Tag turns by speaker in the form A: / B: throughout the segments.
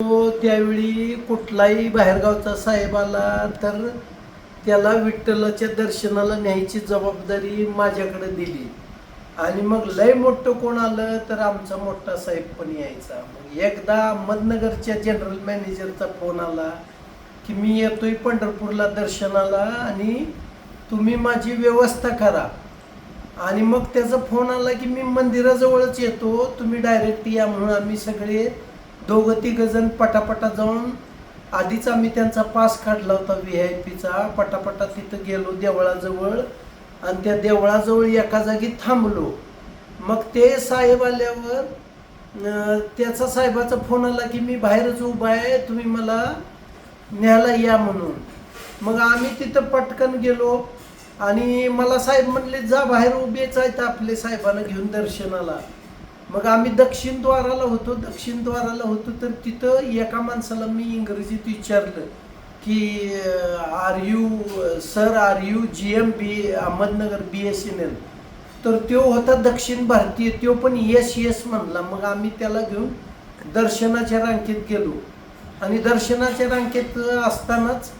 A: तो त्यावेळी कुठलाही बाहेरगावचा साहेब आला तर त्याला विठ्ठलाच्या दर्शनाला न्यायची जबाबदारी माझ्याकडे दिली. आणि मग लय मोठं कोण आलं तर आमचा मोठा साहेब पण यायचा. मग एकदा अहमदनगरच्या जनरल मॅनेजरचा फोन आला की मी येतोय पंढरपूरला दर्शनाला आणि तुम्ही माझी व्यवस्था करा. आणि मग त्याचा फोन आला की मी मंदिराजवळच येतो तुम्ही डायरेक्ट या म्हणून आम्ही सगळे दोघं तिघ जण पटापटा जाऊन आधीच आम्ही त्यांचा पास काढला होता व्ही आय पीचा पटापटा तिथं गेलो देवळाजवळ आणि त्या देवळाजवळ एका जागी थांबलो. मग ते साहेब आल्यावर त्याचा साहेबाचा फोन आला की मी बाहेरच उभा आहे तुम्ही मला न्यायला या म्हणून. मग आम्ही तिथं पटकन गेलो आणि मला साहेब म्हणले जा बाहेर उभेच आहेत आपले साहेबांना घेऊन दर्शनाला. मग आम्ही दक्षिणद्वाराला होतो. दक्षिण द्वाराला होतो तर तिथं एका माणसाला मी इंग्रजीत विचारलं की are you sir are you G M B Ahmednagar B S N L तर तो होता दक्षिण भारतीय. तो पण येस येस म्हणला. मग आम्ही त्याला घेऊन दर्शनाच्या रांकेत गेलो. आणि दर्शनाच्या रांकेत असतानाच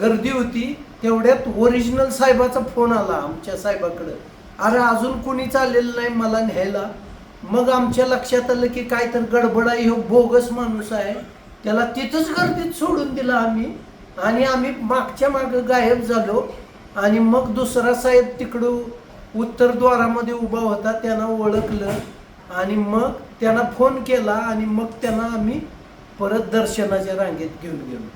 A: गर्दी होती. तेवढ्यात ओरिजिनल साहेबाचा फोन आला आमच्या साहेबाकडं. अरे अजून कोणीच आलेलं नाही मला न्यायला. मग आमच्या लक्षात आलं की काय तर गडबड आहे हो बोगस माणूस आहे. त्याला तिथंच गर्दीत सोडून दिला आम्ही. आणि आम्ही मागच्या मागं गायब झालो. आणि मग दुसरा साहेब तिकडं उत्तरद्वारामध्ये उभा होता त्यांना ओळखलं. आणि मग त्यांना फोन केला आणि मग त्यांना आम्ही परत दर्शनाच्या रांगेत घेऊन गेलो.